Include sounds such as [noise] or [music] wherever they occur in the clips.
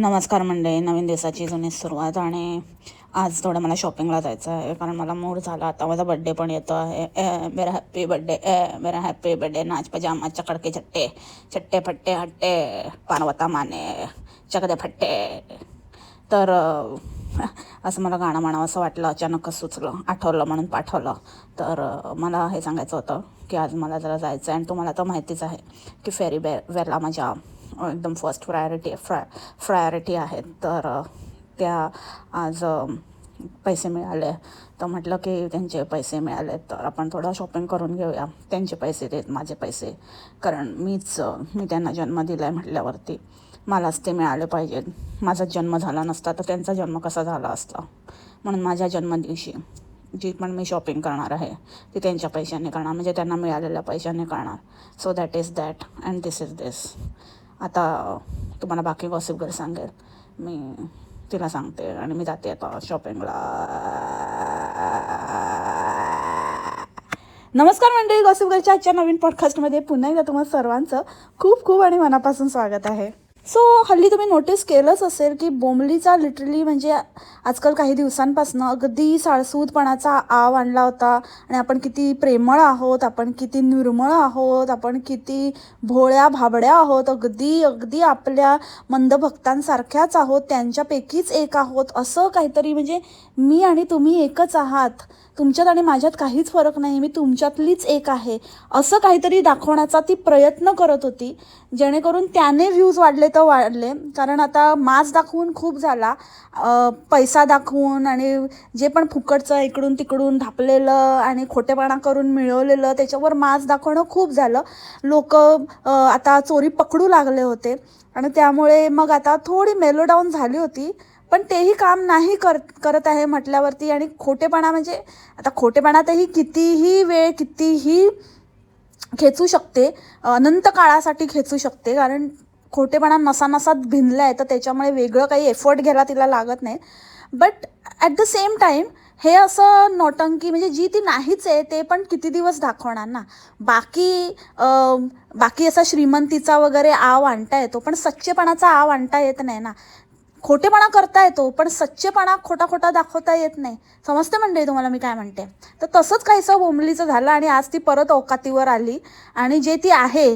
नमस्कार मंडळी नवीन दिवसाची जुनी सुरुवात आणि आज थोडं मला शॉपिंगला जायचं आहे कारण मला मूड झाला. आता माझा बड्डे पण येतो आहे. ए मेरा हॅप्पी बड्डे ए मेरा हॅप्पी बड्डे नाच पजामा चकडके चट्टे चट्टे फट्टे हट्टे पार्वता माने चकदे फट्टे. तर असं मला गाणं म्हणावं असं वाटलं अचानकच सुचलं आठवलं म्हणून पाठवलं. तर मला हे सांगायचं होतं की आज मला जरा जायचं आहे आणि तुम्हाला तर माहितीच आहे की फेरी बे वेरला माझ्या एकदम फर्स्ट प्रायोरिटी फ्राय प्रायोरिटी आहेत. तर त्या आज पैसे मिळाले. तर म्हटलं की त्यांचे पैसे मिळाले तर आपण थोडं शॉपिंग करून घेऊया. त्यांचे पैसे देत माझे पैसे. कारण मीच मी त्यांना जन्म दिला आहे म्हटल्यावरती. मलाच ते मिळाले पाहिजेत माझा जन्म झाला नसता तर त्यांचा जन्म कसा झाला असता? म्हणून माझ्या जन्मदिवशी जी पण मी शॉपिंग करणार आहे ती त्यांच्या पैशाने करणार. म्हणजे त्यांना मिळालेल्या पैशाने करणार. So that is that and this is this आता तुम्हाला बाकी गॉसिपगर सांगेल मी तिला सांगते आणि मी जाते आता शॉपिंगला नमस्कार मंडळी गॉसिपगरच्या आजच्या नवीन पॉडकास्टमध्ये पुन्हा एकदा तुम्हाला सर्वांचं खूप खूप आणि मनापासून स्वागत आहे. सो हल्ली तुम्ही नोटीस केलंच असेल की बोंबलीचा लिटरली म्हणजे आजकाल काही दिवसांपासून अगदी साळसूदपणाचा आव आणला होता आणि आपण किती प्रेमळ आहोत आपण किती निर्मळ आहोत आपण किती भोळ्या भाबड्या आहोत अगदी अगदी आपल्या मंदभक्तांसारख्याच आहोत त्यांच्यापैकीच एक आहोत असं काहीतरी म्हणजे मी आणि तुम्ही एकच आहात. तुमच्यात आणि माझ्यात काहीच फरक नाही मी तुमच्यातलीच एक आहे. असं काहीतरी दाखवण्याचा ती प्रयत्न करत होती. जेणेकरून त्याने व्ह्यूज वाढले तर वाढले. कारण आता मास दाखवून खूप झाला. पैसा दाखवून आणि जे पण फुकटचं इकडून तिकडून धापलेलं आणि खोटेपणा करून मिळवलेलं त्याच्यावर मास दाखवणं खूप झालं. लोक आता चोरी पकडू लागले होते. आणि त्यामुळे मग आता थोडी मेलोडाऊन झाली होती. पण तेही काम नाही कर करत आहे म्हटल्यावरती आणि खोटेपणा म्हणजे आता खोटेपणातही कितीही वेळ कितीही खेचू शकते अनंत काळासाठी खेचू शकते कारण खोटेपणा नसा नसात भिनला आहे तर त्याच्यामुळे वेगळं काही एफर्ट घ्यायला तिला लागत नाही. But at the same time हे असं नौटंकी म्हणजे जी ती नाहीच आहे ते पण किती दिवस दाखवणार ना? बाकी बाकी असा श्रीमंतीचा वगैरे आव आणता येतो पण सच्चेपणाचा आव आणता येत नाही ना? खोटेपणा करता येतो पण सच्चेपणा खोटा खोटा दाखवता येत नाही. समजते म्हणते तुम्हाला मी काय म्हणते? तर तसंच काहीसं बोंबलीचं झालं आणि आज ती परत औकातीवर आली आणि जे ती आहे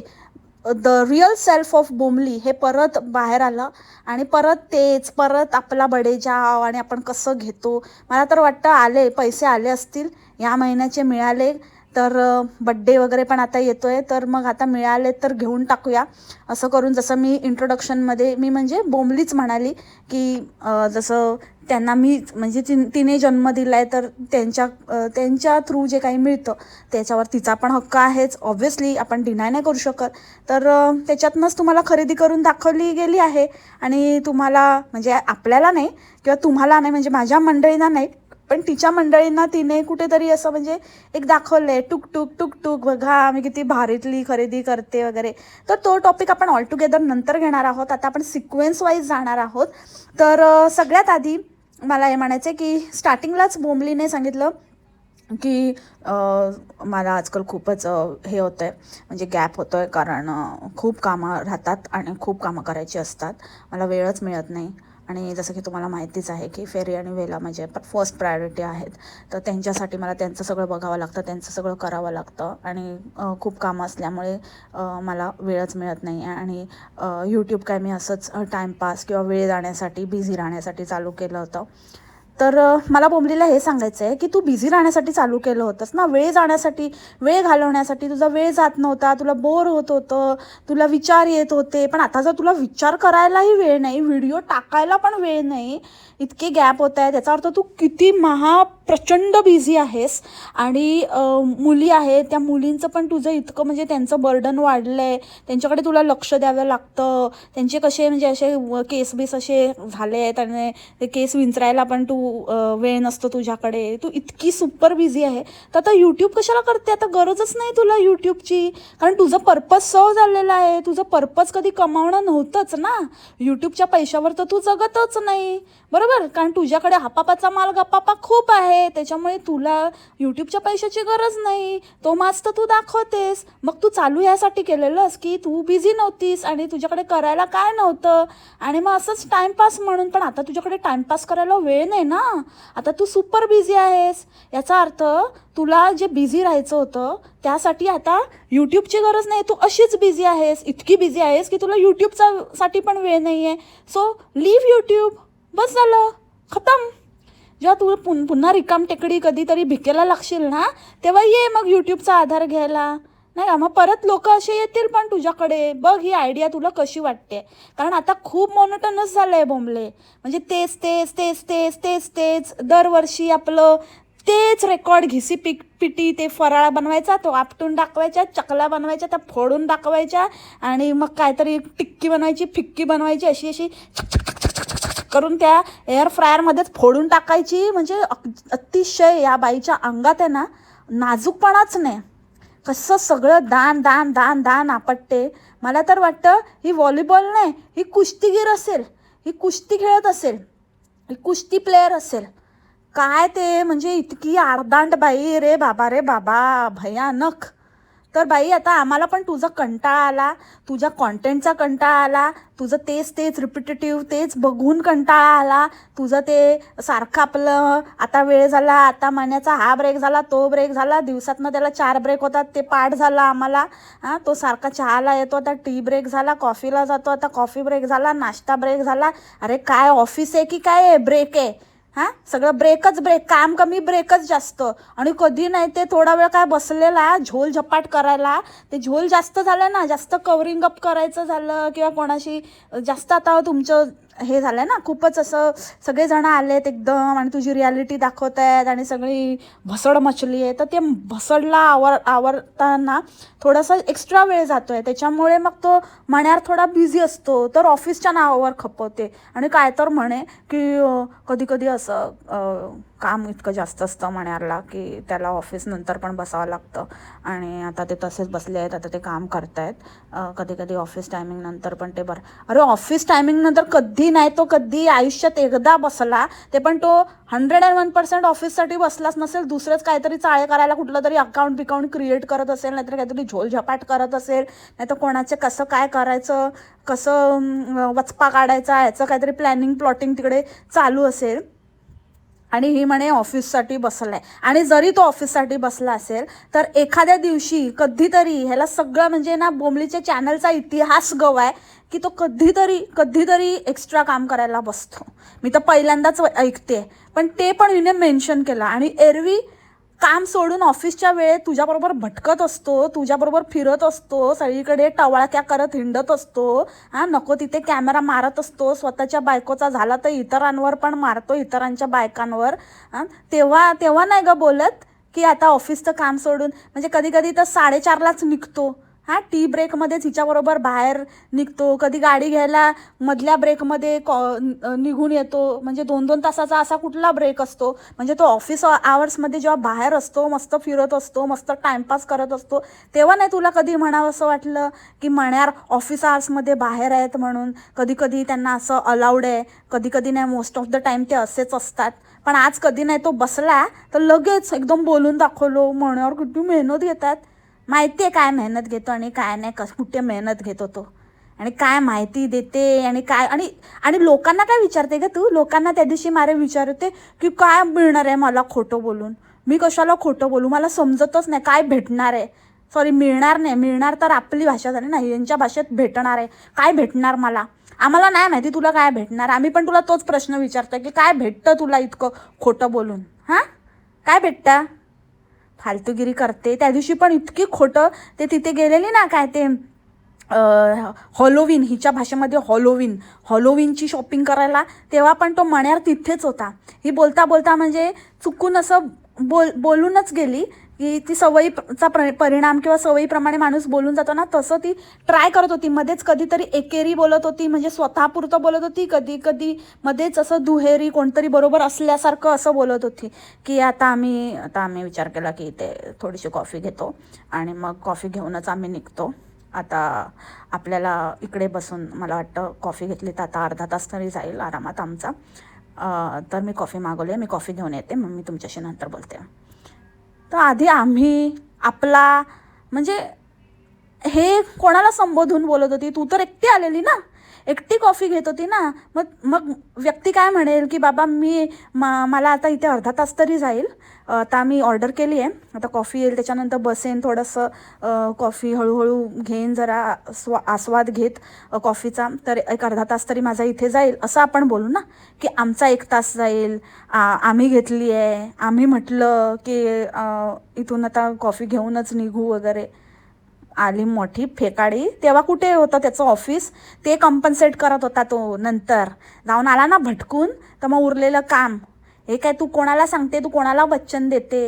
the real self of Bombli हे परत बाहेर आलं आणि परत तेच परत आपला बडेजाव आणि आपण कसं घेतो? मला तर वाटतं आले पैसे आले असतील या महिन्याचे मिळाले. तर बड्डे वगैरे पण आता येतो आहे तर मग आता मिळाले तर घेऊन टाकूया. असं करून जसं मी इंट्रोडक्शनमध्ये मी म्हणजे बोंबलीच म्हणाली की जसं त्यांना मी म्हणजे ति तिने जन्म दिला आहे तर त्यांच्या त्यांच्या थ्रू जे काही मिळतं त्याच्यावर तिचा पण हक्क आहेच. ऑब्व्हियसली आपण डिनाय नाही करू शकत. तर त्याच्यातनंच तुम्हाला खरेदी करून दाखवली गेली आहे. आणि तुम्हाला म्हणजे आपल्याला नाही किंवा तुम्हाला नाही म्हणजे माझ्या मंडळींना नाही पण तिच्या मंडळींना तिने कुठेतरी असं म्हणजे एक दाखवलं आहे टुक टुक टुक टुक बघा मी किती भारीतली खरेदी करते वगैरे. तर तो टॉपिक आपण ऑल टुगेदर नंतर घेणार आहोत. आता आपण सिक्वेन्स वाईज जाणार आहोत. तर सगळ्यात आधी मला हे म्हणायचं आहे की स्टार्टिंगलाच बोंबलीने सांगितलं की मला आजकाल खूपच हे होतं आहे म्हणजे गॅप होतो आहे कारण खूप कामं राहतात आणि खूप कामं करायची असतात. मला वेळच मिळत नाही. आणि जसं की तुम्हाला माहितीच आहे की फेरी आणि वेला म्हणजे फर्स्ट प्रायोरिटी आहेत. तर त्यांच्यासाठी मला त्यांचं सगळं बघावं लागतं त्यांचं सगळं करावं लागतं. आणि खूप कामं असल्यामुळे मला वेळच मिळत नाही. आहे आणि यूट्यूब काय मी असंच टाईमपास किंवा वेळ जाण्यासाठी बिझी राहण्यासाठी चालू केलं होतं. तर मला बोंबलीला हे सांगायचं आहे की तू बिझी राहण्यासाठी चालू केलं होतंस ना. वेळ जाण्यासाठी वेळ घालवण्यासाठी तुझा वेळ जात नव्हता तुला बोर होत होतं तुला विचार येत होते. पण आता जर तुला विचार करायलाही वेळ नाही व्हिडिओ टाकायला पण वेळ नाही इतके गॅप होत आहे त्याचा अर्थ तू किती महा प्रचंड बिझी आहेस आणि मुली आहेत. त्या मुलींचं पण तुझं इतकं म्हणजे त्यांचं बर्डन वाढलं आहे त्यांच्याकडे तुला लक्ष द्यावं लागतं. त्यांचे कसे म्हणजे असे केस बीस असे झाले आहेत आणि ते केस विंचरायला पण तू वेळ नसतो तुझ्याकडे. तू इतकी सुपर बिझी आहे. तर आता यूट्यूब कशाला करते? आता गरजच नाही तुला यूट्यूबची कारण तुझं पर्पज सॉल्व झालेलं आहे. तुझं पर्पज कधी कमावणं नव्हतंच ना. यूट्यूबच्या पैशावर तर तू जगतच नाही. बरोबर? कारण तुझ्याकडे हापापाचा माल गप्पापा खूप आहे. त्याच्यामुळे तुला यूट्यूबच्या पैशाची गरज नाही. तो माज तर तू दाखवतेस. मग तू चालू यासाठी केलेलंस की तू बिझी नव्हतीस आणि तुझ्याकडे करायला काय नव्हतं? आणि मग असंच टाईमपास म्हणून पण आता तुझ्याकडे टाईमपास करायला वेळ नाही ना? आता तू सुपर बिझी आहेस. याचा अर्थ तुला जे बिझी राहायचं होतं त्यासाठी आता यूट्यूबची गरज नाही. तू अशीच बिझी आहेस इतकी बिझी आहेस की तुला यूट्यूबचा साठी पण वेळ नाही आहे सो लिव्ह यूट्यूब बस झालं. खतम. जेव्हा तू पुन पुन्हा रिकाम टेकडी कधीतरी भिकेला लागशील ना तेव्हा ये मग यूट्यूबचा आधार घ्यायला. नाही का मग परत लोक असे येतील पण तुझ्याकडे. बघ ही आयडिया तुला कशी वाटते. कारण आता खूप मोनोटनस झालं आहे बोंबले. म्हणजे तेच तेच तेच तेच तेच तेच. दरवर्षी आपलं तेच रेकॉर्ड घिसी पिक पिटी ते फराळा बनवायचा तो आपटून दाखवायच्या चकला बनवायच्या त्या फोडून दाखवायच्या आणि मग काहीतरी टिक्की बनवायची फिक्की बनवायची अशी अशी करून त्या एअर फ्रायरमध्येच फोडून टाकायची. म्हणजे अतिशय या बाईच्या अंगात आहे ना नाजूकपणाच नाही. कसं सगळं दान दान दान दान आपटते. मला तर वाटतं ही व्हॉलीबॉल नाही ही कुस्तीगीर असेल. ही कुस्ती खेळत असेल. ही कुस्ती प्लेअर असेल. काय ते म्हणजे इतकी आर्दांड बाई रे बाबा रे बाबा भयानक. तर बाई आता आम्हाला पण तुझा कंटाळा आला तुझ्या कॉन्टेंटचा कंटाळा आला तुझं तेच तेच रिपिटेटिव्ह तेच बघून कंटाळा आला तुझं ते सारखं आपलं आता वेळ झाला आता महिन्याचा हा ब्रेक झाला तो ब्रेक झाला दिवसातनं त्याला चार ब्रेक होतात ते पाठ झाला आम्हाला. हां तो सारखा चहाला येतो आता टी ब्रेक झाला कॉफीला जातो आता कॉफी ब्रेक झाला नाश्ता ब्रेक झाला. अरे काय ऑफिस आहे की काय आहे ब्रेक आहे. हां? सगळं ब्रेकच ब्रेक काम कमी ब्रेकच जास्त. आणि कधी नाही ते थोडा वेळ काय बसलेला झोल झपाट करायला. ते झोल जास्त झालं ना जास्त कवरिंग अप करायचं झालं किंवा कोणाशी जास्त आता तुमचं हे झालं ना खूपच असं सगळेजण आलेत एकदम आणि तुझी रियालिटी दाखवत आहेत आणि सगळी भसड मचली आहे. तर ते भसडला आवर आवरताना थोडासा एक्स्ट्रा वेळ जातो आहे त्याच्यामुळे मग तो म्हण्यावर थोडा बिझी असतो. तर ऑफिसच्या नावावर खपवते. आणि काय तर म्हणे की कधी कधी असं काम इतकं जास्त असतं म्हणायला की त्याला ऑफिस नंतर पण बसावं लागतं. आणि आता ते तसेच बसले आहेत आता ते काम करतायत. कधी कधी ऑफिस टायमिंग नंतर पण ते बरं. अरे ऑफिस टायमिंग नंतर कधी नाही तो कधी आयुष्यात एकदा बसला ते पण तो हंड्रेड अँड वन पर्सेंट ऑफिससाठी बसलाच नसेल दुसरंच काहीतरी चाळे करायला कुठलं तरी अकाउंट बिकाउंट क्रिएट करत असेल नाहीतर काहीतरी झोलझपाट करत असेल नाही तर कोणाचे कसं काय करायचं कसं वचपा काढायचा याचं काहीतरी प्लॅनिंग प्लॉटिंग तिकडे चालू असेल. आणि ही म्हणे ऑफिससाठी बसलाय. आणि जरी तो ऑफिससाठी बसला असेल तर एखाद्या दिवशी कधीतरी ह्याला सगळं म्हणजे ना बोंबलीच्या चॅनलचा इतिहास गवाय की तो कधीतरी कधीतरी एक्स्ट्रा काम करायला बसतो. मी तर पहिल्यांदाच ऐकते पण ते पण हिने मेन्शन केलं. आणि एरवी काम सोडून ऑफिसच्या वेळेत तुझ्याबरोबर भटकत असतो तुझ्याबरोबर फिरत असतो सगळीकडे टवाळक्या करत हिंडत असतो हां नको तिथे कॅमेरा मारत असतो स्वतःच्या बायकोचा झाला तर इतरांवर पण मारतो इतरांच्या बायकांवर हां तेव्हा तेव्हा नाही ग बोलत की आता ऑफिसचं काम सोडून म्हणजे कधी कधी तर साडेचारलाच निघतो. हां टी ब्रेकमध्ये हिच्याबरोबर बाहेर निघतो. कधी गाडी घ्यायला मधल्या ब्रेकमध्ये कॉ निघून येतो. म्हणजे दोन दोन तासाचा असा कुठला ब्रेक असतो. म्हणजे तो ऑफिस आवर्समध्ये जेव्हा बाहेर असतो मस्त फिरत असतो मस्त टाइमपास करत असतो तेव्हा नाही तुला कधी म्हणावं असं वाटलं की मण्यार ऑफिस आवर्समध्ये बाहेर आहेत म्हणून कधी कधी त्यांना असं अलाउड आहे. कधी कधी नाही मोस्ट ऑफ द टाईम ते असेच असतात. पण आज कधी नाही तो बसला तर लगेच एकदम बोलून दाखवलो. मण्यावर किती मेहनत घेतात. माहिती आहे काय मेहनत घेतो आणि काय नाही कस कुठे मेहनत घेतो तो आणि काय माहिती देते आणि काय आणि आणि लोकांना काय विचारते का तू? लोकांना त्या दिवशी मारे विचारते की काय मिळणार आहे मला खोटं बोलून? मी कशाला खोटं बोलू? मला समजतच नाही काय भेटणार आहे. सॉरी मिळणार नाही. मिळणार तर आपली भाषा झाली ना यांच्या भाषेत भेटणार आहे. काय भेटणार मला? आम्हाला नाही माहिती तुला काय भेटणार. आम्ही पण तुला तोच प्रश्न विचारतो की काय भेटतं तुला इतकं खोटं बोलून? हां? काय भेटतं? फालतूगिरी करते. त्या दिवशी पण इतकी खोटं ते तिथे गेलेली ना काय ते हॉलोविन हिच्या भाषेमध्ये हॉलोविन हॉलोविनची शॉपिंग करायला तेव्हा पण तो मण्यार तिथेच होता. ही बोलता बोलता म्हणजे चुकून असं बोल बोलूनच गेली. की ती सवयीचा प्र परिणाम किंवा सवयीप्रमाणे माणूस बोलून जातो ना तसं ती ट्राय करत होती. मध्येच कधीतरी एकेरी बोलत होती म्हणजे स्वतःपुरतं बोलत होती. कधी कधी मध्येच असं दुहेरी कोणतरी बरोबर असल्यासारखं असं बोलत होती. की आता आम्ही आता आम्ही विचार केला की इथे थोडीशी कॉफी घेतो आणि मग कॉफी घेऊनच आम्ही निघतो. आता आपल्याला इकडे बसून मला वाटतं कॉफी घेतली तर आता अर्धा तास तरी जाईल आरामात आमचा. तर मी कॉफी मागवली आहे. मी कॉफी घेऊन येते. मग मी तुमच्याशी नंतर बोलते. तर आधी आम्ही आपला म्हणजे हे कोणाला संबोधून बोलत होती? तू तर एकटी आलेली ना? एकटी कॉफी घेत होती ना मग मग व्यक्ती काय म्हणेल की बाबा मी मा मला आता इथे अर्धा तास तरी जाईल. आता मी ऑर्डर केली आहे. आता कॉफी येईल त्याच्यानंतर बसेन थोडंसं कॉफी हळूहळू घेईन जरा स्वा आस्वाद घेत कॉफीचा. तर एक अर्धा तास तरी माझा इथे जाईल. असं आपण बोलू ना की आमचा एक तास जाईल. आ, आम्ही घेतली आहे. आम्ही म्हटलं की इथून आता कॉफी घेऊनच निघू वगैरे. आली मोठी फेकाडी. तेव्हा कुठे होतं त्याचं ऑफिस ते कंपन्सेट करत होता तो नंतर. जाऊन आला ना भटकून. तर मग उरलेलं काम. हे काय तू कोणाला सांगते? तू कोणाला वचन देते?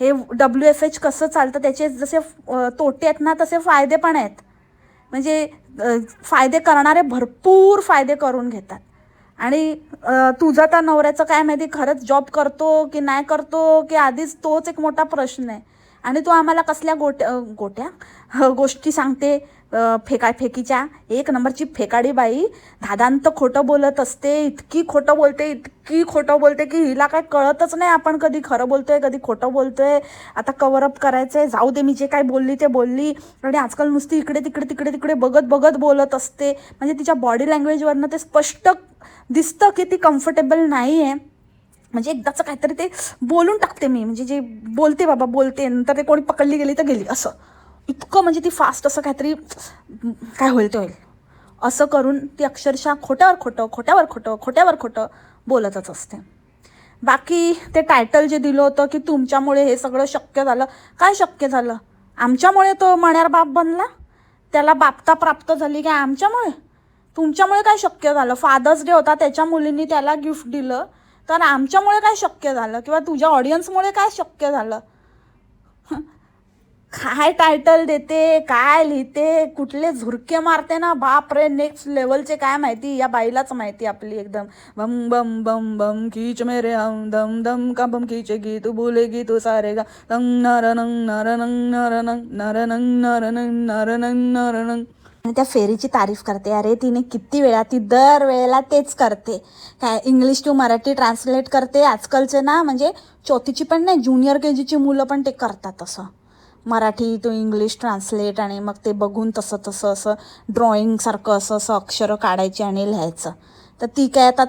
हे डब्ल्यू एफ एच कसं चालतं? त्याचे जसे तोटे आहेत ना तसे फायदे पण आहेत. म्हणजे फायदे करणारे भरपूर फायदे करून घेतात. आणि तुझा त्या नवऱ्याचं काय माहिती? खरंच जॉब करतो की नाही करतो? की आधीच तोच एक मोठा प्रश्न आहे. आणि तो आम्हाला कसल्या गोट्या गोट्या? ह, गोष्टी सांगते फेकाफेकीच्या. फेका फेकीच्या एक नंबरची फेकाडी बाई दादांत खोटं बोलत असते इतकी खोटं बोलते इतकी खोटं बोलते की हिला काय कळतच नाही आपण कधी खरं बोलतोय कधी खोटं बोलतोय. आता कवरअप करायचंय जाऊ दे मी जे काय बोलली ते बोलली. आणि आजकाल नुसती इकडे तिकडे तिकडे तिकडे बघत बघत बोलत असते. म्हणजे तिच्या बॉडी लँग्वेजवरनं ते स्पष्ट दिसतं की ती कम्फर्टेबल नाही आहे म्हणजे एकदाचं काहीतरी ते बोलून टाकते मी. म्हणजे जे बोलते बाबा बोलते. नंतर ते कोणी पकडली गेली तर गेली. असं. इतकं म्हणजे ती फास्ट असं काहीतरी काय होईल ते होईल. असं करून ती अक्षरशः खोट्यावर खोटं खोट्यावर खोटं खोट्यावर खोटं बोलतच असते. बाकी ते टायटल जे दिलं होतं की तुमच्यामुळे हे सगळं शक्य झालं. काय शक्य झालं? आमच्यामुळे तो मण्यार बाप बनला? त्याला बापता प्राप्त झाली काय आमच्यामुळे? तुमच्यामुळे काय शक्य झालं? फादर्स डे होता त्याच्या मुलींनी त्याला गिफ्ट दिलं. तर आमच्यामुळे काय शक्य झालं? किंवा तुझ्या ऑडियन्समुळे काय शक्य झालं? काय टायटल देते काय लिहिते कुठले झुरके मारते ना? बाप रे नेक्स्ट लेवलचे काय माहिती? या बाईलाच माहिती आपली एकदम. बम बम बम बम खीच मेरे हम दम दम का बम खीचेगी तू बोलेगी तू सारेगा नंग नर नंग नर नंग नर नंग नर नंग नर नंग नर नंग नर नंग. आणि त्या फेरीची तारीफ करते. अरे तिने किती वेळा ती दर वेळेला तेच करते. काय इंग्लिश टू मराठी ट्रान्सलेट करते आजकालचे ना म्हणजे चौथीची पण नाही ज्युनियर के जीची मुलं पण ते करतात असं मराठी टू इंग्लिश ट्रान्सलेट आणि मग ते बघून तसं तसं असं ड्रॉइंगसारखं असं असं अक्षरं काढायची आणि लिहायचं. तर ती काय आता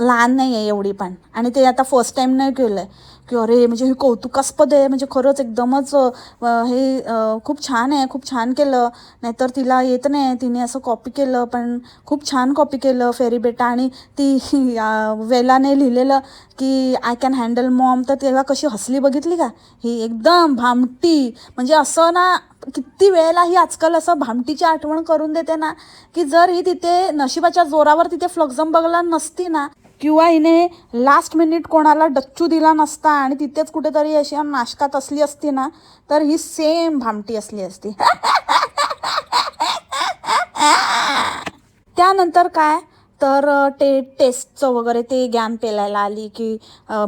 लहान नाही आहे एवढी पण. आणि ते आता फर्स्ट टाईम नाही केलं आहे की अरे म्हणजे हे कौतुकास्पद आहे. म्हणजे खरंच एकदमच हे खूप छान आहे. खूप छान केलं. नाहीतर तिला येत नाही. तिने असं कॉपी केलं. पण खूप छान कॉपी केलं फेरी बेटा आणि ती वेलाने लिहिलेलं की आय कॅन हँडल मॉम तर तेव्हा कशी हसली बघितली का? ही एकदम भामटी. म्हणजे असं ना किती वेळेला ही आजकाल असं भामटीची आठवण करून देते ना की जर ही तिथे नशिबाच्या जोरावर तिथे फ्लक्झम बघला नसती ना किंवा हिने लास्ट मिनिट कोणाला डच्चू दिला नसता आणि तिथेच कुठेतरी अशी नाशकात असली असती ना तर ही सेम भामटी असली असती. त्यानंतर काय? तर ते टेस्टचं वगैरे ते ज्ञान पेलायला आली की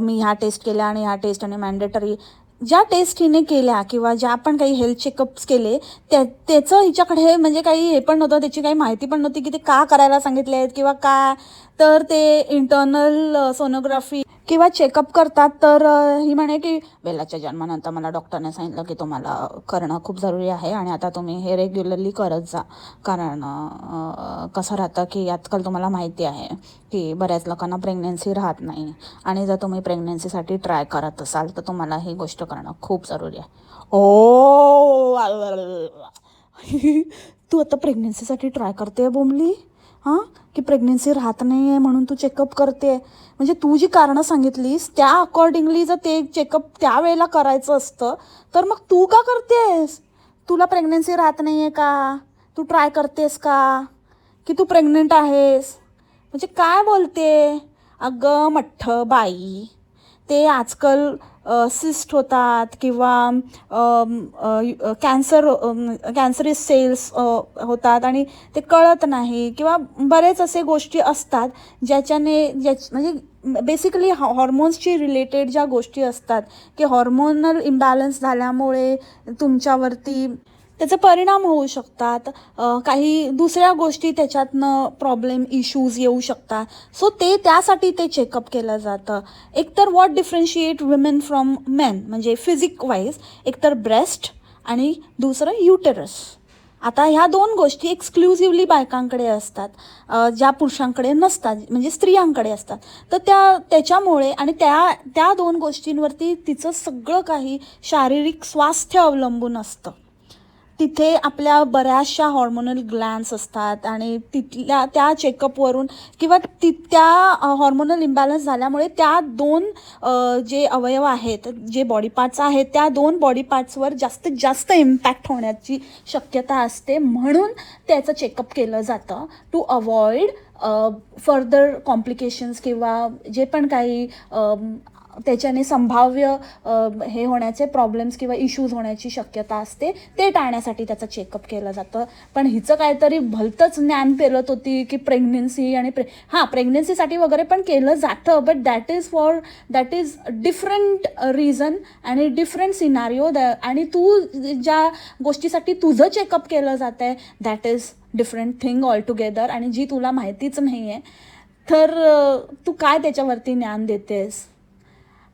मी ह्या टेस्ट केल्या आणि ह्या टेस्ट आणि मॅन्डेटरी ज्या टेस्ट हिने केल्या किंवा ज्या पण काही हेल्थ चेकअप्स केले त्या त्याचं हिच्याकडे म्हणजे काही हे पण नव्हतं त्याची काही माहिती पण नव्हती की ते का करायला सांगितले आहेत किंवा का. तर ते इंटरनल सोनोग्राफी uh, किंवा चेकअप करतात तर ही म्हणे की वेलाच्या जन्मानंतर मला डॉक्टरने सांगितलं की तुम्हाला करणं खूप जरुरी आहे आणि आता तुम्ही हे रेग्युलरली करत जा. कारण कसं राहतं की आजकाल तुम्हाला माहिती आहे की बऱ्याच लोकांना प्रेग्नेन्सी राहत नाही. आणि जर तुम्ही प्रेग्नेन्सीसाठी ट्राय करत असाल तर तुम्हाला ही गोष्ट करणं खूप जरुरी आहे. ओ [laughs] तू आता प्रेग्नेन्सीसाठी ट्राय करते बोमली हां? की प्रेग्नेन्सी राहत नाही आहे म्हणून तू चेकअप करते म्हणजे तू जी कारणं सांगितलीस त्या अकॉर्डिंगली जर ते चेकअप त्यावेळेला करायचं असतं तर मग तू का करतेस? तुला प्रेग्नेन्सी राहत नाही आहे का? तू ट्राय करतेस का? की तू प्रेग्नेंट आहेस? म्हणजे काय बोलते? अगं मठ्ठ बाई. ते आजकाल सिस्ट होतात किंवा कॅन्सर कॅन्सरिस सेल्स होतात आणि ते कळत नाही किंवा बरेच असे गोष्टी असतात ज्याच्याने ज्या म्हणजे बेसिकली हॉर्मोन्सची रिलेटेड ज्या गोष्टी असतात की हॉर्मोनल इम्बॅलन्स झाल्यामुळे तुमच्यावरती त्याचे परिणाम होऊ शकतात. काही दुसऱ्या गोष्टी त्याच्यातनं प्रॉब्लेम इश्यूज येऊ शकतात. सो ते त्यासाठी ते चेकअप केलं जातं. एकतर what differentiate women from men म्हणजे फिजिक वाईज एकतर ब्रेस्ट आणि दुसरं युटेरस आता ह्या दोन गोष्टी एक्सक्लुझिव्हली बायकांकडे असतात. ज्या पुरुषांकडे नसतात म्हणजे स्त्रियांकडे असतात. तर त्या त्याच्यामुळे आणि त्या त्या दोन गोष्टींवरती तिचं सगळं काही शारीरिक स्वास्थ्य अवलंबून असतं. तिथे आपल्या बऱ्याचशा हॉर्मोनल ग्लॅन्स असतात आणि तिथल्या त्या चेकअपवरून किंवा ति त्या हॉर्मोनल इम्बॅलन्स झाल्यामुळे त्या दोन जे अवयव आहेत जे बॉडी पार्ट्स आहेत त्या दोन बॉडी पार्ट्सवर जास्तीत जास्त इम्पॅक्ट होण्याची शक्यता असते. म्हणून त्याचं चेकअप केलं जातं. टू अवॉइड फर्दर कॉम्प्लिकेशन्स किंवा जे पण काही त्याच्याने संभाव्य हे होण्याचे प्रॉब्लेम्स किंवा इश्यूज होण्याची शक्यता असते ते टाळण्यासाठी त्याचं चेकअप केलं जातं. पण हिचं काहीतरी भलतंच ज्ञान पेलत होती की प्रेग्नेन्सी आणि प्रे हां प्रेग्नेन्सीसाठी वगैरे पण केलं जातं but that is for that is different reason आणि डिफरंट सिनारिओ द आणि तू ज्या गोष्टीसाठी तुझं चेकअप केलं जातं आहे that is different thing altogether आणि जी तुला माहितीच नाही आहे तर तू काय त्याच्यावरती ज्ञान देतेस?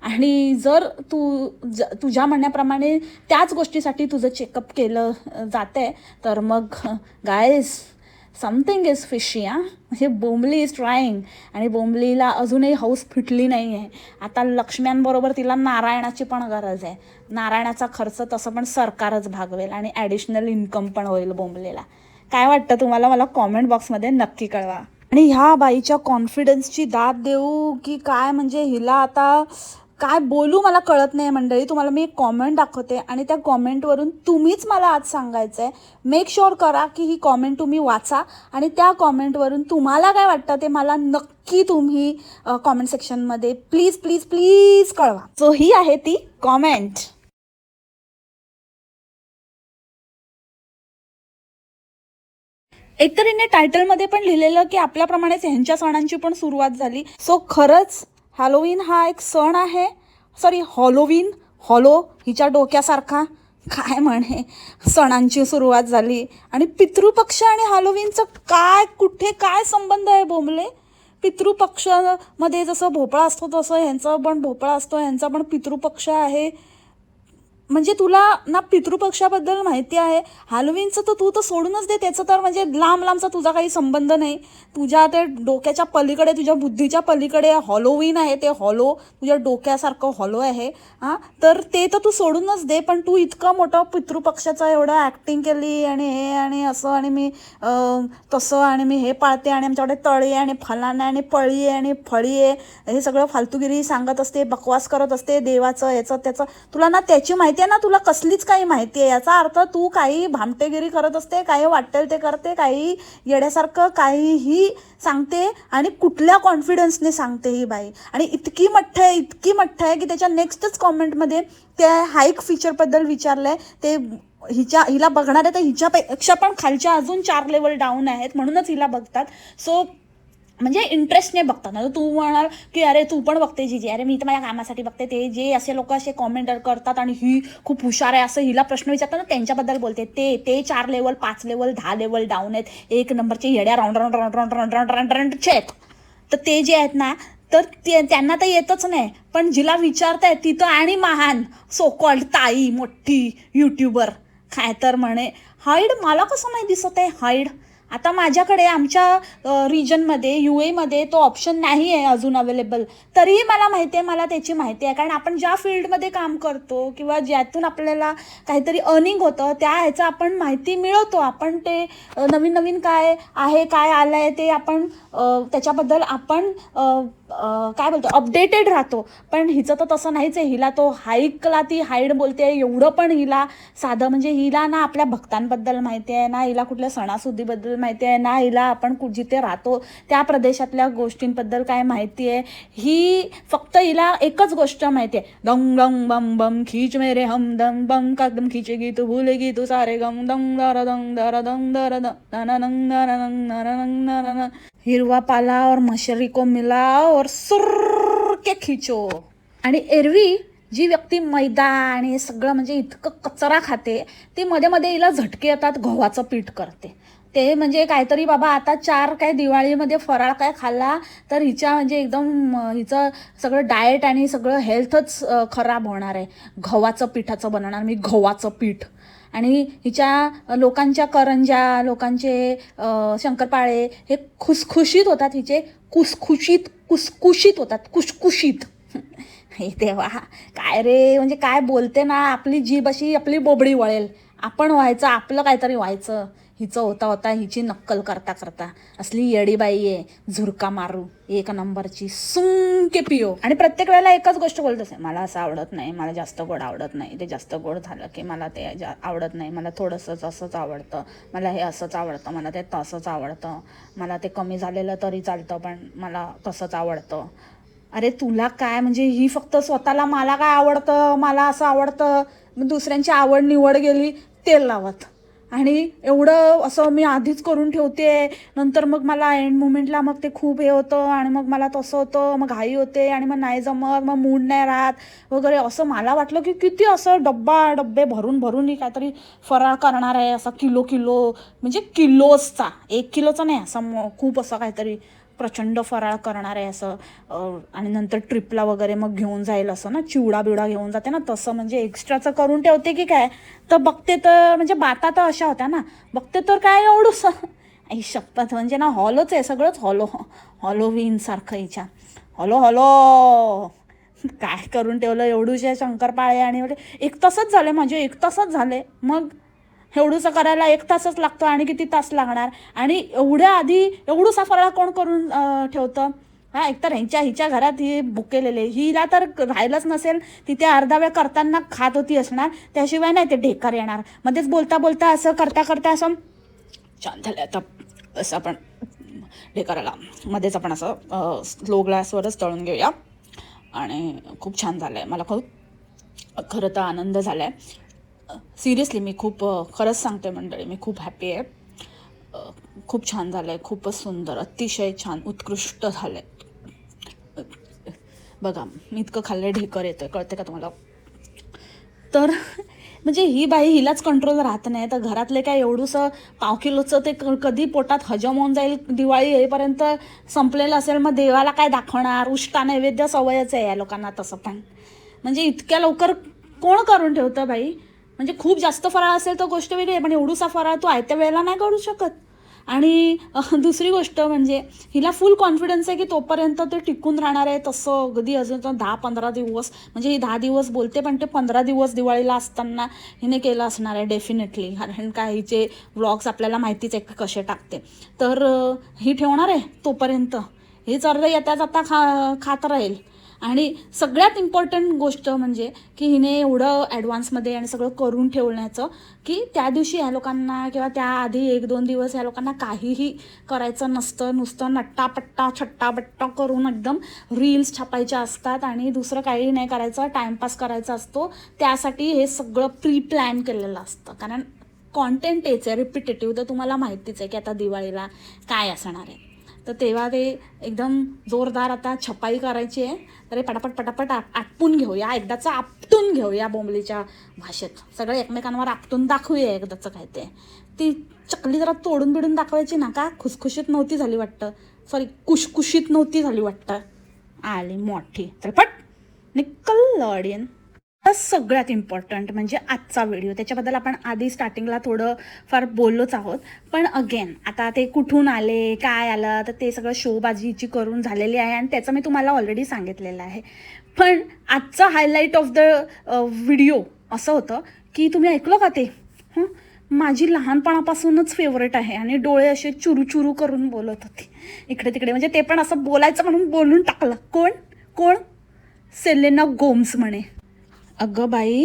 आणि जर तू ज तुझ्या म्हणण्याप्रमाणे त्याच गोष्टीसाठी तुझं चेकअप केलं जातं आहे तर मग गायस समथिंग इज फिशी हां. म्हणजे बोंबली इज ट्राईंग आणि बोंबलीला अजूनही हौस फिटली नाही आहे आता लक्ष्म्यांबरोबर तिला नारायणाची पण गरज आहे. नारायणाचा खर्च तसं पण सरकारच भागवेल आणि ॲडिशनल इन्कम पण होईल बोंबलेला. काय वाटतं तुम्हाला? मला कॉमेंट बॉक्समध्ये नक्की कळवा. आणि ह्या बाईच्या कॉन्फिडन्सची दाद देऊ की काय? म्हणजे हिला आता काय बोलू मला कळत नाही मंडळी. तुम्हाला मी एक कॉमेंट दाखवते आणि त्या कॉमेंटवरून तुम्हीच मला आज सांगायचं आहे मेक शुअर करा की ही कॉमेंट तुम्ही वाचा आणि त्या कॉमेंटवरून तुम्हाला काय वाटतं ते मला नक्की तुम्ही कॉमेंट सेक्शनमध्ये प्लीज प्लीज प्लीज कळवा. सो ही आहे ती कॉमेंट एकतर हिने टायटलमध्ये पण लिहिलेलं की आपल्याप्रमाणेच ह्यांच्या सणांची पण सुरुवात झाली. सो खरंच हॅलोवीन हा एक सण आहे. सॉरी हॉलोवीन हॉलो हिच्या डोक्यासारखा काय म्हणे? सणांची सुरुवात झाली. आणि पितृपक्ष आणि हॅलोविनचं काय कुठे काय संबंध आहे बोंबले पितृपक्षामध्ये जसं भोपळा असतो तसं ह्यांचा पण भोपळा असतो ह्यांचा पण पितृपक्ष आहे. म्हणजे तुला ना पितृपक्षाबद्दल माहिती आहे. हॅलोविनचं तर तू तर सोडूनच दे त्याचं तर म्हणजे लांब लांबचा तुझा काही संबंध नाही. तुझ्या ते डोक्याच्या पलीकडे तुझ्या बुद्धीच्या पलीकडे हॉलोवीन आहे ते हॉलो तुझ्या डोक्यासारखं हॉलो आहे. हां? तर ते तर तू सोडूनच दे पण तू इतकं मोठं पितृपक्षाचं एवढं ॲक्टिंग केली आणि हे आणि असं आणि मी तसं आणि मी हे पाळते आणि आमच्याकडे तळी आहे आणि फलाना आणि पळी आहे आणि फळी आहे. हे सगळं फालतूगिरी सांगत असते बकवास करत असते देवाचं याचं त्याचं. तुला ना त्याची माहिती आहे ना तुला कसलीच काही माहिती आहे. याचा अर्थ तू काही भामटेगिरी करत असते काही वाटेल ते करते काही येड्यासारखं काहीही सांगते आणि कुठल्या कॉन्फिडन्सने सांगते ही बाई. आणि इतकी मठ्ठ आहे इतकी मठ्ठ आहे की त्याच्या नेक्स्टच कॉमेंटमध्ये त्या हाईक फीचरबद्दल विचारलं आहे ते हिच्या हिला बघणार आहे तर हिच्यापेक्षा पण खालच्या अजून चार लेवल डाऊन आहेत म्हणूनच हिला बघतात. सो म्हणजे इंटरेस्टने बघतात. ना तू म्हणाल की अरे तू पण बघते जीजी. अरे मी तर माझ्या कामासाठी बघते. ते जे असे लोक असे कॉमेंट करतात आणि ही खूप हुशार आहे असं हिला प्रश्न विचारतात ना त्यांच्याबद्दल बोलते. ते ते चार लेवल पाच लेवल दहा लेवल डाऊन आहेत. एक नंबरचे येड्या round round round round round round round राऊंडचे आहेत. तर ते जे आहेत ना तर ते त्यांना तर येतच नाही. पण जिला विचारताय ती तर आणि महान सोकॉल्ड ताई मोठी यूट्यूबर काय तर म्हणे. हाईड मला कसं नाही दिसत आहे हाईड? आता माझ्याकडे आमच्या रिजनमध्ये यू एमध्ये तो ऑप्शन नाही आहे अजून अवेलेबल तरीही मला माहिती आहे मला त्याची माहिती आहे. कारण आपण ज्या फील्डमध्ये काम करतो किंवा ज्यातून आपल्याला काहीतरी अर्निंग होतं त्या ह्याचं आपण माहिती मिळवतो. आपण ते नवीन नवीन काय आहे काय आलं आहे ते आपण त्याच्याबद्दल आपण काय बोलतो अपडेटेड राहतो पण हिचं तर तसं नाहीच आहे हिला तो हाईकला ती हाईड बोलते एवढं पण हिला साधं म्हणजे हिला ना आपल्या भक्तांबद्दल माहिती आहे ना हिला कुठल्या सणासुदीबद्दल माहिती आहे ना हिला आपण कुठ जिथे राहतो त्या प्रदेशातल्या गोष्टींबद्दल काय माहिती आहे ही फक्त हिला एकच गोष्ट माहिती आहे दंग दंग बम बम खिच मेरे हम दम बम कादम खींचेगी तू भूलेगी तू सारे गम दंग दर दंग दर दंग दर दंग हिरवा पाला और मशरी को मिला और सुर के खिचो. आणि एरवी जी व्यक्ती मैदा आणि सगळं म्हणजे इतकं कचरा खाते ती मध्ये मध्ये हिला झटके येतात गव्हाचं पीठ करते. ते म्हणजे काहीतरी बाबा आता चार काय दिवाळीमध्ये फराळ काय खाल्ला तर हिच्या म्हणजे एकदम हिचं सगळं डाएट आणि सगळं हेल्थच खराब होणार आहे. गव्हाचं पिठाचं बनवणार मी गव्हाचं पीठ. आणि हिच्या लोकांच्या करंजा लोकांचे शंकरपाळे हे खुसखुशीत होतात हिचे कुसखुशीत कुसकुशीत होतात कुशकुशीत हे देवा काय रे म्हणजे काय बोलते ना आपली जीभ अशी आपली बोबडी वळेल. आपण व्हायचं आपलं काहीतरी व्हायचं. हिचं होता होता हिची नक्कल करता करता. असली येडीबाई आहे झुरका मारू एक नंबरची सुंके पिओ आणि प्रत्येक वेळेला एकच गोष्ट बोलत असे मला असं आवडत नाही मला जास्त गोड आवडत नाही ते जास्त गोड झालं की मला ते जा आवडत नाही मला थोडंसंच असंच आवडतं मला हे असंच आवडतं मला ते तसंच आवडतं मला ते कमी झालेलं तरी चालतं पण मला तसंच आवडतं. अरे तुला काय म्हणजे ही फक्त स्वतःला मला काय आवडतं मला असं आवडतं? मग दुसऱ्यांची आवड निवड गेली तेल लावत. आणि एवढं असं मी आधीच करून ठेवते. नंतर मग मला एंड मुमेंटला मग ते खूप हे होतं आणि मग मला तसं होतं मग घाई होते आणि मग नाही जमत मग मूड नाही राहत वगैरे. असं मला वाटलं की किती असं डब्बा डब्बे भरून भरून ही काहीतरी फराळ करणार आहे असा किलो किलो म्हणजे किलोजचा एक किलोचा नाही असं म- खूप असं काहीतरी प्रचंड फराळ करणार आहे असं आणि नंतर ट्रिपला वगैरे मग घेऊन जाईल असं ना चिवडा बिवडा घेऊन जाते ना तसं म्हणजे एक्स्ट्राचं करून ठेवते की काय? तर बघते तर म्हणजे बाता तर अशा होत्या ना बघते तर काय एवढंसं आई शपथ म्हणजे ना हॉलोच आहे सगळंच हॉलो हॉलोवीनसारखं हिच्या. Hollow hollow! काय करून ठेवलं एवढूशे शंकरपाळे आणि एक तासच झाले माझे एक तासच झाले मग एवढूसा करायला एक तासच लागतो आणि किती तास लागणार? आणि एवढ्या आधी एवढूसा फराळ कोण करून ठेवतं? हा एकतर ह्यांच्या हिच्या घरात ही भुकेलेले हिला तर राहिलंच नसेल. तिथे अर्धा वेळ करताना खात होती असणार. त्याशिवाय नाही ते ढेकर येणार. मध्येच बोलता बोलता असं करता करता असं छान झालं. आता असं आपण ढेकराला मध्येच आपण असं स्लो ग्लासवरच तळून घेऊया. आणि खूप छान झालं आहे मला खूप खरं तर आनंद झाला आहे सिरियसली मी खूप खरंच सांगते मंडळी मी खूप हॅपी आहे. खूप छान झालं आहे खूपच सुंदर अतिशय छान उत्कृष्ट झालं आहे बघा मी इतकं खाल्लं ढेकर येतं कळते का तुम्हाला? तर म्हणजे ही बाई हिलाच कंट्रोल राहत नाही तर घरातले काय एवढंसं पाव किलोचं ते क- कधी पोटात हजम होऊन जाईल दिवाळी येईपर्यंत संपलेलं असेल मग देवाला काय दाखवणार? उष्टा नैवेद्य सवयच आहे या लोकांना तसं पण. म्हणजे इतक्या लवकर कोण करून ठेवतं बाई? म्हणजे खूप जास्त फराळ असेल तर गोष्ट वेगळी आहे पण एवढूसा फराळ तू आयत्या वेळेला नाही करू शकत. आणि दुसरी गोष्ट म्हणजे हिला फुल कॉन्फिडन्स आहे की तोपर्यंत ते टिकून राहणार आहे. तसं अगदी अजून दहा पंधरा दिवस म्हणजे ही दहा दिवस बोलते पण ते पंधरा दिवस दिवाळीला असताना हिने केलं असणार आहे डेफिनेटली कारण काय हिचे व्लॉग्स आपल्याला माहितीच आहे कसे टाकते. तर ही ठेवणार आहे तोपर्यंत. हेच अर्ध येत्याच आता खा खात राहील. आणि सगळ्यात इम्पॉर्टंट गोष्ट म्हणजे की हिने एवढं ॲडव्हान्समध्ये आणि सगळं करून ठेवण्याचं की त्या दिवशी ह्या लोकांना किंवा त्याआधी एक दोन दिवस ह्या लोकांना काहीही करायचं नसतं नुसतं नट्टापट्टा छट्टाबट्टा करून एकदम रील्स छापायच्या असतात आणि दुसरं काही नाही करायचं टाईमपास करायचा असतो. त्यासाठी हे सगळं प्री प्लॅन केलेलं असतं. कारण कॉन्टेंट हेच आहे रिपिटेटिव्ह तर तुम्हाला माहितीच आहे की आता दिवाळीला काय असणार आहे. तर तेव्हा ते एकदम जोरदार आता छपाई करायची आहे. तर हे पटापट पटापट आप आटपून घेऊया. एकदाचं आपटून घेऊया बोंबलीच्या भाषेत. सगळं एकमेकांवर आपटून दाखवूया एकदाचं काय ते. ती चकली जरा तोडून बिडून दाखवायची ना का? खुसखुशीत नव्हती झाली वाटतं. सॉरी कुशकुशीत नव्हती झाली वाटतं. आली मोठी. तर पट. निकल ऑडियन सगळ्यात इम्पॉर्टंट म्हणजे आजचा व्हिडिओ त्याच्याबद्दल आपण आधी स्टार्टिंगला थोडं फार बोललोच आहोत. पण अगेन आता ते कुठून आले काय आलं तर ते सगळं शोबाजीची करून झालेली आहे आणि त्याचं मी तुम्हाला ऑलरेडी सांगितलेलं आहे. पण आजचा हायलाईट ऑफ द व्हिडिओ असं होतं की तुम्ही ऐकलं का ते? हं? माझी लहानपणापासूनच फेवरेट आहे आणि डोळे असे चुरू चुरू करून बोलत होते. इकडे तिकडे म्हणजे ते पण असं बोलायचं म्हणून बोलून टाकलं. कोण? कोण? सेलेना गोम्स म्हणे. अगं बाई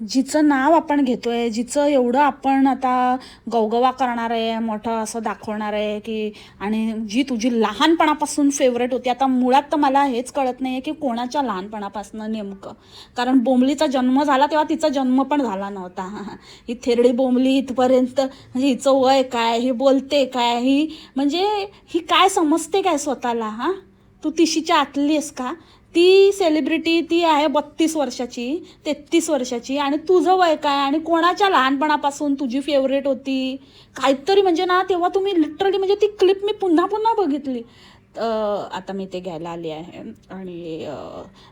जिचं नाव आपण घेतोय जिचं एवढं आपण आता गवगवा करणार आहे मोठं असं दाखवणार आहे की आणि जी तुझी लहानपणापासून फेवरेट होती आता मुळात तर मला हेच कळत नाही आहे की कोणाच्या लहानपणापासून नेमकं. कारण बोंबलीचा जन्म झाला तेव्हा तिचा जन्म पण झाला नव्हता. ही थेरडी बोंबली इथपर्यंत म्हणजे हिचं वय काय ही बोलते काय ही म्हणजे ही काय समजते काय स्वतःला हां? तू तिशीच्या आतली आहेस का? ती सेलिब्रिटी ती आहे बत्तीस वर्षाची तेहतीस वर्षाची. आणि तुझं वय काय? आणि कोणाच्या लहानपणापासून तुझी फेवरेट होती? काहीतरी म्हणजे ना तेव्हा तुम्ही लिटरली म्हणजे ती क्लिप मी पुन्हा पुन्हा बघितली. आता मी ते घ्यायला आली आहे. आणि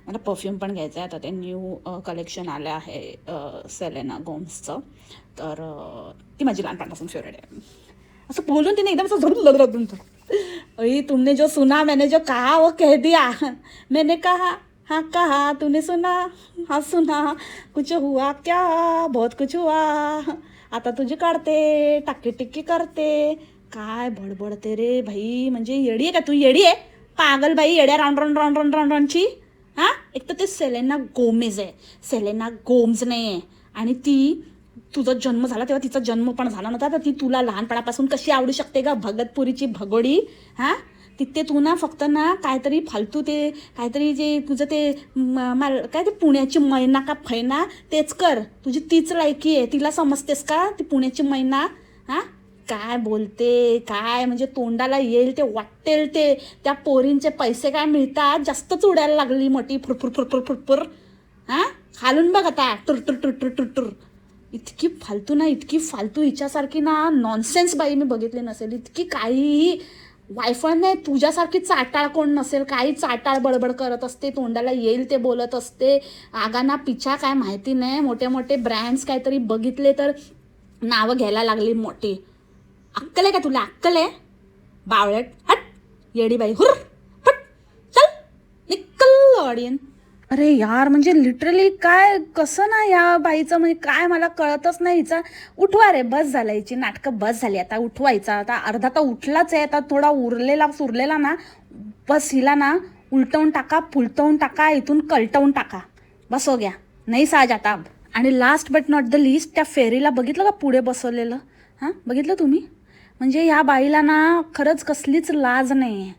मला परफ्यूम पण घ्यायचं आहे आता ते न्यू कलेक्शन आलं आहे सेलेना गोम्सचं तर ती माझी लहानपणापासून फेवरेट आहे. असं बोलून तिने एकदम असं जरूर लग्न रहा अरे तुमने जो सुना मैंने जो कहा वो कह दिया। मैंने कहा हाँ कहा तूने सुना हाँ सुना। कुछ हुआ क्या? बहुत कुछ हुआ। आता तुझी काढते टाकी टिक्की करते। काय बडबडते रे भाई? म्हणजे येडी आहे का तू? येडी आहे? पागल बाई येड्या round round round round round राऊंडची हां? एक तर ते सेलेना गोमेज आहे. सेलेना गोम्स नाही आहे आणि ती तुझा जन्म झाला तेव्हा तिचा जन्म पण झाला नव्हता तर ती तुला लहानपणापासून कशी आवडू शकते का भगतपुरीची भगोडी हां? तिथे तू ना फक्त ना काहीतरी फालतू ते काहीतरी जे तुझं ते माल काय ते पुण्याची मैना का फैना तेच कर. तुझी तीच लायकी आहे. तिला समजतेस का ती पुण्याची मैना? हां? काय बोलते काय म्हणजे तोंडाला येईल ते वाटेल ते. त्या पोरींचे पैसे काय मिळतात? जास्तच उडायला लागली मोठी फुरफुर फुरफुर फुरफुर. हां? खालून बघ आता. टुर टुर टुर टुर टुर टुर इतकी फालतू ना इतकी फालतू हिच्यासारखी ना नॉनसेन्स बाई मी बघितली नसेल. इतकी काहीही वायफळ नाही तुझ्यासारखी चाटाळ कोण नसेल? काही चाटाळ बडबड करत असते तोंडाला येईल ते बोलत असते. आगाना पिछा काय माहिती नाही. मोठे मोठे ब्रँड्स काहीतरी बघितले तर नावं घ्यायला लागली मोठी. अक्कल आहे का तुला? अक्कल आहे? बावळट हट येडीबाई हुर हट चल निकल ऑडियन अरे यार म्हणजे लिटरली काय कसं ना या बाईचं म्हणजे काय मला कळतच नाही हिचा. उठवा रे बस झालं हिची नाटकं बस झाली. आता उठवायचा आता अर्धा तर उठलाच आहे. आता थोडा उरलेला सुरलेला ना बस हिला ना उलटवून टाका फुलटवून टाका इथून कलटवून टाका. बस हो गया. नाही साज आता. अब. आणि last but not the least त्या फेरीला बघितलं का पुढे बसवलेलं? हां बघितलं तुम्ही? म्हणजे ह्या बाईला ना खरंच कसलीच लाज नाही आहे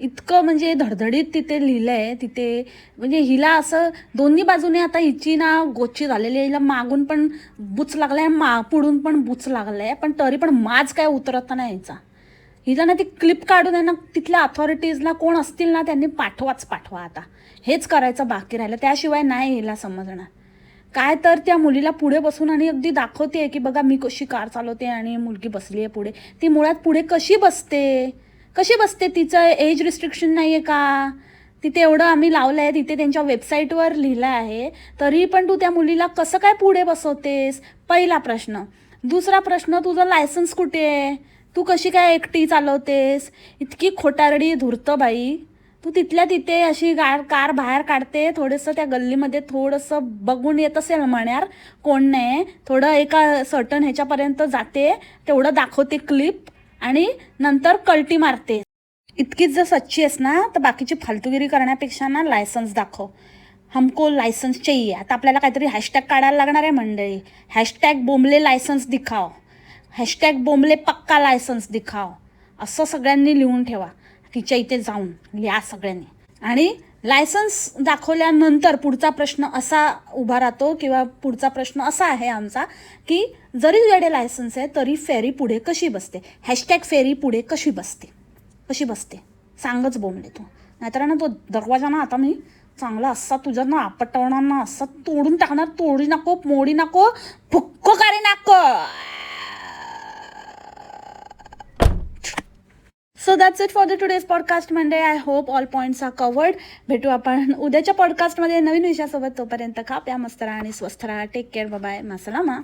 इतकं म्हणजे धडधडीत तिथे लिहिलं आहे तिथे म्हणजे हिला असं दोन्ही बाजूने आता हिची ना गोची झालेली आहे. हिला मागून पण बुच लागला आहे मा पुढून पण बुच लागलं आहे पण तरी पण माज काय उतरत नाही यायचा हिला ना ती क्लिप काढून आहे ना तिथल्या अथॉरिटीजला कोण असतील ना त्यांनी पाठवाच पाठवा आता. हेच करायचं बाकी राहिलं. त्याशिवाय नाही हिला समजणार. काय तर त्या मुलीला पुढे बसून आणि अगदी दाखवते की बघा मी कशी कार चालवते आणि मुलगी बसली आहे पुढे. ती मुळात पुढे कशी बसते? कशी बसते तिचं? एज रिस्ट्रिक्शन नाही आहे का? तिथे एवढं आम्ही लावलं आहे तिथे त्यांच्या वेबसाईटवर लिहिलं आहे. तरी पण तू त्या मुलीला कसं काय पुढे बसवतेस? पहिला प्रश्न. दुसरा प्रश्न तुझं लायसन्स कुठे आहे? तू कशी काय एकटी चालवतेस? इतकी खोटारडी धुरतं बाई. तू तिथल्या तिथे अशी गार कार बाहेर काढते थोडंसं त्या गल्लीमध्ये थोडंसं बघून येत असेल म्हण्यार कोण नाही. थोडं एका सर्टन ह्याच्यापर्यंत जाते. तेवढं दाखवते क्लिप आणि नंतर कल्टी मारते. इतकीच जर सच्ची आहेस ना तर बाकीची फालतूगिरी करण्यापेक्षा ना लायसन्स दाखव. हमको लायसन्स चाहिए. आता आपल्याला काहीतरी हॅशटॅग काढायला लागणार आहे मंडळी. हॅशटॅग बोंबले लायसन्स दिखाव. हॅशटॅग बोंबले पक्का लायसन्स दिखाव. असं सगळ्यांनी लिहून ठेवा. तिच्या इथे जाऊन लिहा सगळ्यांनी. आणि लायसन्स दाखवल्यानंतर पुढचा प्रश्न असा उभा राहतो किंवा पुढचा प्रश्न असा आहे आमचा की जरी तुझ्याकडे लायसन्स आहे तरी फेरी पुढे कशी बसते? हॅशटॅग फेरी पुढे कशी बसते? कशी बसते? सांगच बोंबले तू नाहीतर ना तो दरवाजा ना आता मी चांगला असा तुझा ना आपटवणार ना असा तोडून टाकणार तोडी नको मोडी नको फुक्को करे नको! So that's it for the today's podcast म्हणजे I hope all points are covered भेटू आपण उद्याच्या पॉडकास्टमध्ये नवीन विषयासोबत तोपर्यंत खा प्या मस्त राहा आणि स्वस्थ राहा. Take care bye मासलामा